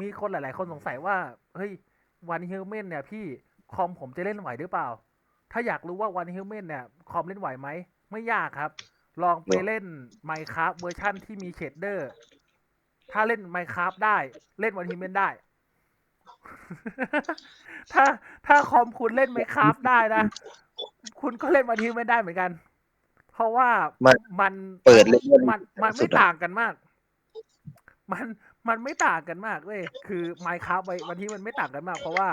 มีคนหลาย ๆ คนสงสัยว่า เฮ้ยวันฮิวแมนเนี่ยพี่คอมผมจะเล่นไหวหรือเปล่า ถ้าอยากรู้ว่าวันฮิวแมนเนี่ยคอมเล่นไหวไหม ไม่ยากครับ ลองไปเล่น Minecraft เวอร์ชั่นที่มีเชดเดอร์ ถ้าเล่น Minecraft ได้เล่นวันฮิวแมนได้ ถ้าถ้าคอมคุณเล่น Minecraft ได้นะ คุณก็เล่นวันฮิวแมนได้เหมือนกัน เพราะว่ามันมันเปิดเล่นมันมันสุไม่ดอะต่างกันมาก มัน มันไม่ต่างกันมากเว้ยคือ Minecraft ไว้วันที่มันไม่ต่างกันมาก เพราะว่า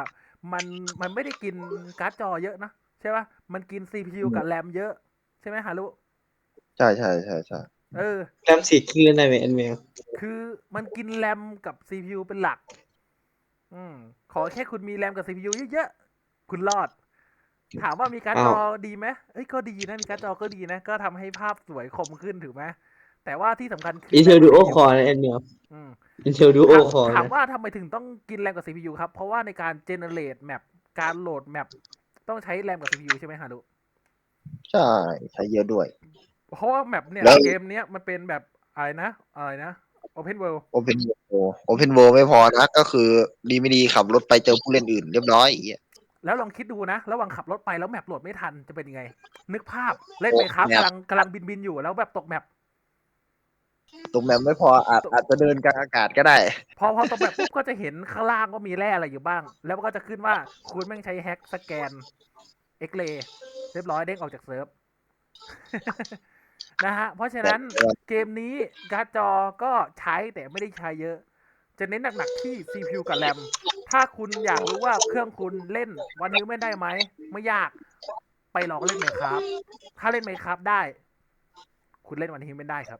มันมันไม่ได้กินการ์ดจอเยอะนะใช่ปะมันกิน CPU กับแรมเยอะ ใช่ไหมฮารุใช่ใช่ใช่ใช่เออแรมสี่คลื่นได้ไหมเอ็นเมลคือมันกินแรมกับ CPU เป็นหลัก อืมขอแค่คุณมีแรมกับ CPU เยอะๆคุณรอด ถามว่ามีการ์ดจอดีไหมเอ้ยก็ดีนะมีการ์ดจอก็ดีนะ ก็ทำให้ภาพสวยคมขึ้นถูกไหม แต่ว่าที่สำคัญคือินเทลแรมดูโอ CPU คอร์เอ็นเมลอืม อินเทลดูโอคอร์ถามว่าทำไมถึงต้องกินแรมกับ CPU ครับ เพราะว่าในการเจเนเรตแมปการโหลดแมปต้องใช้แรมกับ CPU ใช่ไหมฮารุใช่ใช้เยอะด้วย เพราะว่าแมปเนี่ยแล้ว เกมเนี้ยมันเป็นแบบอะไรนะอะไรนะ Open World Open World Open World ไม่พอนะ ก็คือดีไม่ดีขับรถไปเจอผู้เล่นอื่นเรียบร้อยอย่างเงี้ยแล้วลองคิดดูนะ ระหว่างขับรถไปแล้วแมปโหลดไม่ทันจะเป็นยังไง นึกภาพเล่นโอ้ไปครับแมปกำลังกำลังบินบินอยู่แล้วแบบตกแมป ตรงแมปไม่พออาจอาจจะเดินกลางอากาศก็ได้ พอพอตกแมปปุ๊บก็จะเห็นข้างล่างว่ามีแร่อะไรอยู่บ้าง แล้วก็จะขึ้นว่าคุณแม่งใช้แฮกสแกน เอ็กเลเรียบร้อยเด้งออกจากเซิร์ฟนะฮะ เพราะฉะนั้นเกมนี้การ์ดจอก็ใช้แต่ไม่ได้ใช้เยอะ จะเน้นหนักๆที่ CPU กับแรม ถ้าคุณอยากรู้ว่าเครื่องคุณเล่นวันนี้ไม่ได้ไหม ไม่ยากไปลองเล่นไหมครับ ถ้าเล่นไหมครับได้ คุณเล่นวันนี้ไม่ได้ครับ